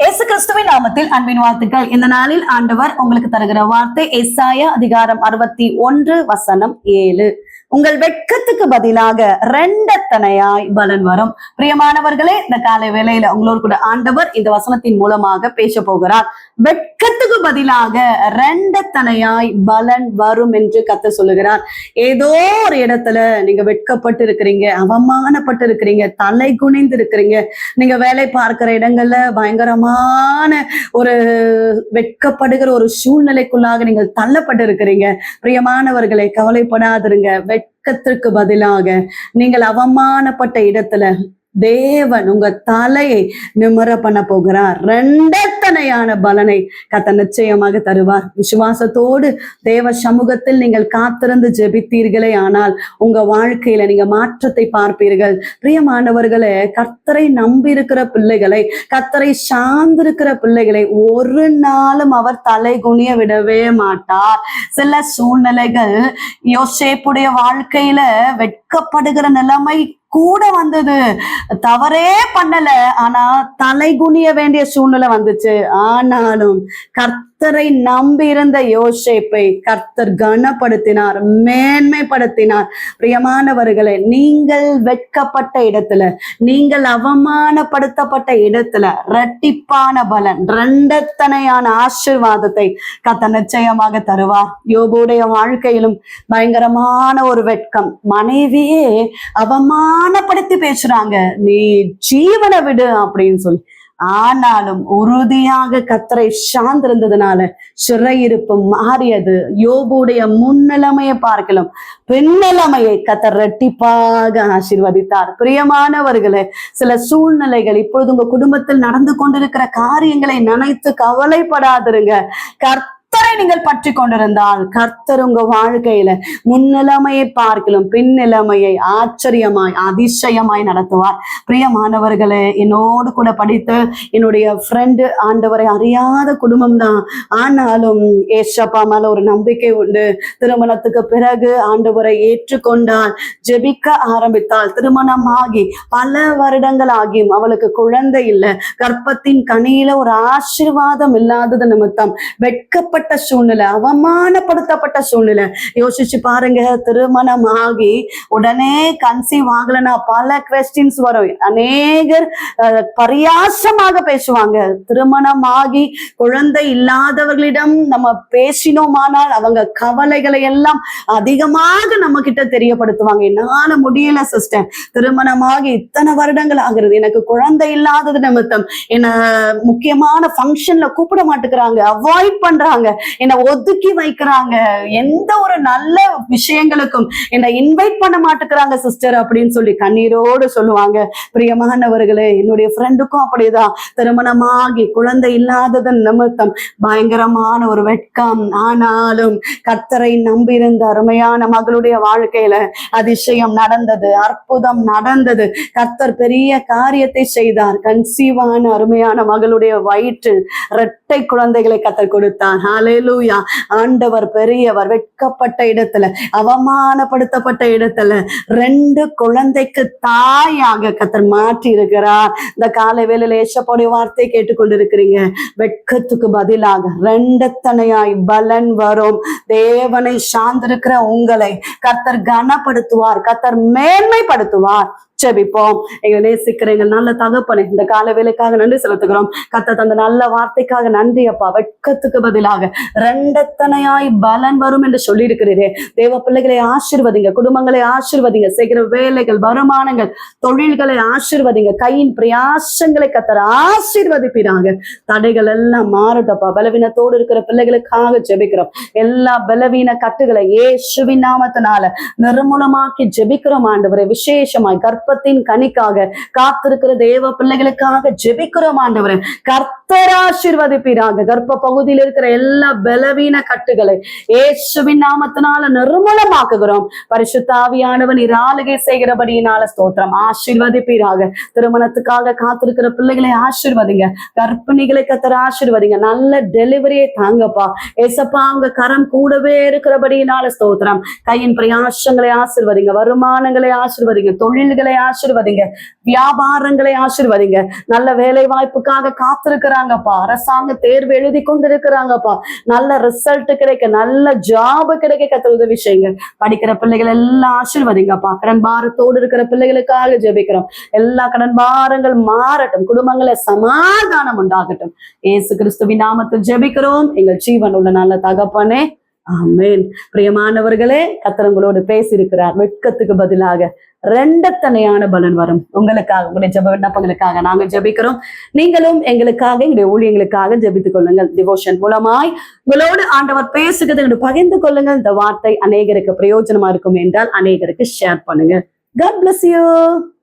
இயேசு கிறிஸ்துவின் நாமத்தில் அன்பின் வாழ்த்துக்கள். இந்த நாளில் ஆண்டவர் உங்களுக்கு தருகிற வார்த்தை எஸ்ஆயா அதிகாரம் அறுபத்தி ஒன்று வசனம் ஏழு. உங்கள் வெட்கத்துக்கு பதிலாக ரெண்டத்தனையாய் பலன் வரும். பிரியமானவர்களே இந்த காலை வேளையில உங்களோடு கூட ஆண்டவர் இந்த வசனத்தின் மூலமாக பேச போகிறார். வெட்கத்துக்கு பதிலாக ரெண்டத்தனையாய் பலன் வரும் என்று கத்த சொல்லுகிறார். ஏதோ ஒரு இடத்துல நீங்க வெட்கப்பட்டு இருக்கிறீங்க அவமானப்பட்டு இருக்கிறீங்க தலை குனிந்து இருக்கிறீங்க நீங்க வேலை பார்க்கிற இடங்கள்ல பயங்கரமான ஒரு வெட்கப்படுகிற ஒரு சூழ்நிலைக்குள்ளாக நீங்கள் தள்ளப்பட்டு இருக்கிறீங்க பிரியமானவர்களை கவலைப்படாதிருங்க. வெட்கத்திற்கு பதிலாக நீங்கள் அவமானப்பட்ட இடத்துல தேவன் உங்க தலையை நிமர பண்ண போகிறார். ரெண்டத்தனையான பலனை கத்த நிச்சயமாக தருவார். விசுவாசத்தோடு தேவ சமூகத்தில் நீங்கள் காத்திருந்து ஜெபித்தீர்களே ஆனால் உங்க வாழ்க்கையில நீங்க மாற்றத்தை பார்ப்பீர்கள். பிரியமானவர்களே கர்த்தரை நம்பி இருக்கிற பிள்ளைகளை கர்த்தரை சார்ந்திருக்கிற பிள்ளைகளை ஒரு நாளும் அவர் தலை குனிய விடவே மாட்டார். சில சூழ்நிலைகள் யோசேப்புடைய வாழ்க்கையில வெட்கப்படுகிற நிலைமை கூட வந்தது. தவறே பண்ணல. ஆனா தலை குனிய வேண்டிய சூழ்நிலை வந்துச்சு. ஆனாலும் கர்த்தரை நம்பி இருந்த யோசிப்பை கர்த்தர் கனப்படுத்தினார் மேன்மைப்படுத்தினார். பிரியமானவர்களே நீங்கள் வெட்கப்பட்ட இடத்துல நீங்கள் அவமானப்படுத்தப்பட்ட இடத்துல இரட்டிப்பான பலன் ரெண்டத்தனையான ஆசிர்வாதத்தை கத்த நிச்சயமாக தருவார். யோபுடைய வாழ்க்கையிலும் பயங்கரமான ஒரு வெட்கம். மனைவியே அவமான அவமானப்படுத்தி பேசுறாங்க. நீ ஜீவனை விடு அப்படின்னு சொல்லி. ஆனாலும் உறுதியாக கத்தரை சார்ந்திருந்ததுனால சிறையிருப்பு மாறியது. யோபுடைய முன்னிலைமையை பார்க்கலாம். பின்னிலைமையை கத்தர் ரெட்டிப்பாக ஆசிர்வதித்தார். பிரியமானவர்களே சில சூழ்நிலைகள் இப்பொழுது உங்க குடும்பத்தில் நடந்து கொண்டிருக்கிற காரியங்களை நினைத்து கவலைப்படாதிருங்க. கர்த்த கர்த்தரை நீங்கள் பற்றி கொண்டிருந்தால் கர்த்தர் உங்க வாழ்க்கையில முன்னிலைமையை பார்க்கலாம் பின்னிலைமையை ஆச்சரியமாய் அதிசயமாய் நடத்துவார். பிரியமானவர்களே என்னோடு கூட படித்து என்னுடைய ஃப்ரெண்டு ஆண்டவரை அறியாத குடும்பம் தான் ஆனாலும் ஏசப்பா மேல ஒரு நம்பிக்கை உண்டு. திருமணத்துக்கு பிறகு ஆண்டவரை ஏற்றுக்கொண்டால் ஜெபிக்க ஆரம்பித்தால் திருமணமாகி பல வருடங்கள் ஆகியும் அவளுக்கு குழந்தை இல்லை. கர்ப்பத்தின் கனியில ஒரு ஆசிர்வாதம் இல்லாதது நிமித்தம் வெட்கப்பட்ட சூழ்நிலை அவமானப்படுத்தப்பட்ட சூழ்நிலை. யோசிச்சு பாருங்க திருமணம் ஆகி உடனே கன்சீவ் ஆகலன்னா பல கொஸ்டின்ஸ் வரும். அநேகர் பரியாசமாக பேசுவாங்க. திருமணம் ஆகி குழந்தை இல்லாதவர்களிடம் நம்ம பேசினோமானால் அவங்க கவலைகளை எல்லாம் அதிகமாக நம்ம கிட்ட தெரியப்படுத்துவாங்க. என்னால முடியல சிஸ்டர் திருமணமாகி இத்தனை வருடங்கள் ஆகுறது. எனக்கு குழந்தை இல்லாதது நிமித்தம். என்ன முக்கியமான ஃபங்க்ஷன்ல கூப்பிட மாட்டேங்கிறாங்க. அவாய்ட் பண்றாங்க. என்னை ஒதுக்கி வைக்கிறாங்க. எந்த ஒரு நல்ல விஷயங்களுக்கும் என்னை இன்வைட் பண்ண மாட்டேங்கிறாங்க சிஸ்டர் அப்படின்னு சொல்லி கண்ணீரோடு சொல்லுவாங்க. பிரியமானவர்களே என்னுடைய ஃப்ரெண்டுக்கும் அப்படிதான். திருமணமாகி குழந்தை இல்லாததன் நிமித்தம் பயங்கரமான ஒரு வெட்கம். ஆனாலும் கத்தரை நம்பியிருந்த அருமையான மகளுடைய வாழ்க்கையில அதிசயம் நடந்தது அற்புதம் நடந்தது. கத்தர் பெரிய காரியத்தை செய்தார். கன்சீவான அருமையான மகளுடைய வயிற்று இரட்டை குழந்தைகளை கத்தர் கொடுத்தார். ஹalleluya. ஆண்டவர் பெரியவர் வெட்கப்பட்ட இடத்துல அவமானப்படுத்தப்பட்ட இடத்துல ரெண்டு குழந்தைக்கு தாயாக கத்தர் மாற்றி இருக்கிறார் இந்த காலை வேலையில ஏசப்போடைய வார்த்தை கேட்டுக்கொண்டிருக்கிறீங்க. வெட்கத்துக்கு பதிலாக ரெண்டத்தனையாய் பலன் வரும். தேவனை சார்ந்திருக்கிற உங்களை கத்தர் கனப்படுத்துவார் கத்தர் மேன்மைப்படுத்துவார். செபிப்போம் எங்க நேசிக்கிற எங்க நல்ல தகப்பனை இந்த கால வேலைக்காக நன்றி செலுத்துகிறோம். கத்த தந்த நல்ல வார்த்தைக்காக நன்றி அப்பா. வெட்கத்துக்கு பதிலாக ரெண்டத்தனையாய் பலன் வரும் என்று சொல்லி இருக்கிறீரே தேவ பிள்ளைகளை ஆசிர்வதிங்க குடும்பங்களை ஆசிர்வதிங்க செய்கிற வேலைகள் வருமானங்கள் தொழில்களை ஆசிர்வதிங்க கையின் பிரயாசங்களை கத்தர ஆசிர்வதிப்பிடாங்க தடைகள் எல்லாம் மாறட்டப்பா பலவீனத்தோடு இருக்கிற பிள்ளைகளுக்காக ஜெபிக்கிறோம். எல்லா பலவீன கட்டுகளை ஏசுவின் நாமத்தினால நிர்மூலமாக்கி ஜெபிக்கிறோம் ஆண்டவரை. விசேஷமாய் கர்ப்பத்தின் கனிக்காக காத்திருக்கிற தேவ பிள்ளைகளுக்காக ஜெபிக்கிறோம் ஆண்டவரை. கத்தர் ஆசிர்வதிப்பீராக கர்ப்ப பகுதியில் இருக்கிற எல்லா பலவீன கட்டுகளை ஏசுவின் நாமத்தினால நிர்மூலமாக்குகிறோம். பரிசுத்தாவியானவன் இராளுகை செய்கிறபடியினால ஸ்தோத்திரம். ஆசிர்வதிப்பீராக. திருமணத்துக்காக காத்திருக்கிற பிள்ளைகளை ஆசிர்வதிங்க. கர்ப்பிணிகளை கத்தர் ஆசிர்வதிங்க. நல்ல டெலிவரியை தாங்கப்பா. ஏசப்பா அவங்க கரம் கூடவே இருக்கிறபடியினால ஸ்தோத்திரம். கையின் பிரயாசங்களை ஆசிர்வதிங்க. வருமானங்களை ஆசிர்வதிங்க. தொழில்களை ஆசிர்வதிங்க. வியாபாரங்களை ஆசிர்வதிங்க. நல்ல வேலை வாய்ப்புக்காக காத்திருக்கிற இருக்கிறாங்கப்பா. அரசாங்க தேர்வு எழுதி கொண்டிருக்கிறாங்கப்பா. நல்ல ரிசல்ட் கிடைக்க நல்ல ஜாப் கிடைக்க கத்த உதவி செய்யுங்க. படிக்கிற பிள்ளைகள் எல்லாம் ஆசிர்வதிங்கப்பா. கடன் பாரத்தோடு இருக்கிற பிள்ளைகளுக்காக ஜெபிக்கிறோம். எல்லா கடன் பாரங்கள் மாறட்டும். குடும்பங்கள சமாதானம் உண்டாகட்டும். ஏசு கிறிஸ்துவின் நாமத்தில் ஜெபிக்கிறோம். எங்கள் ஜீவன் உள்ள நல்ல தகப்பனே ஆமேன். பிரியமானவர்களே கத்தரங்களோடு பேசியிருக்கிறார். வெட்கத்துக்கு பதிலாக ரெண்டத்தனையான பலன் வரும். உங்களுக்காக உங்களுடைய ஜெப விண்ணப்பங்களுக்காக நாங்க ஜெபிக்கிறோம். நீங்களும் எங்களுக்காக எங்களுடைய ஊழியங்களுக்காக ஜெபித்துக் கொள்ளுங்கள். டிவோஷன் மூலமாய் உங்களோடு ஆண்டவர் பேசுகிறது என்று பகிர்ந்து கொள்ளுங்கள். இந்த வார்த்தை அநேகருக்கு பிரயோஜனமா இருக்கும் என்றால் அநேகருக்கு ஷேர் பண்ணுங்க God bless you.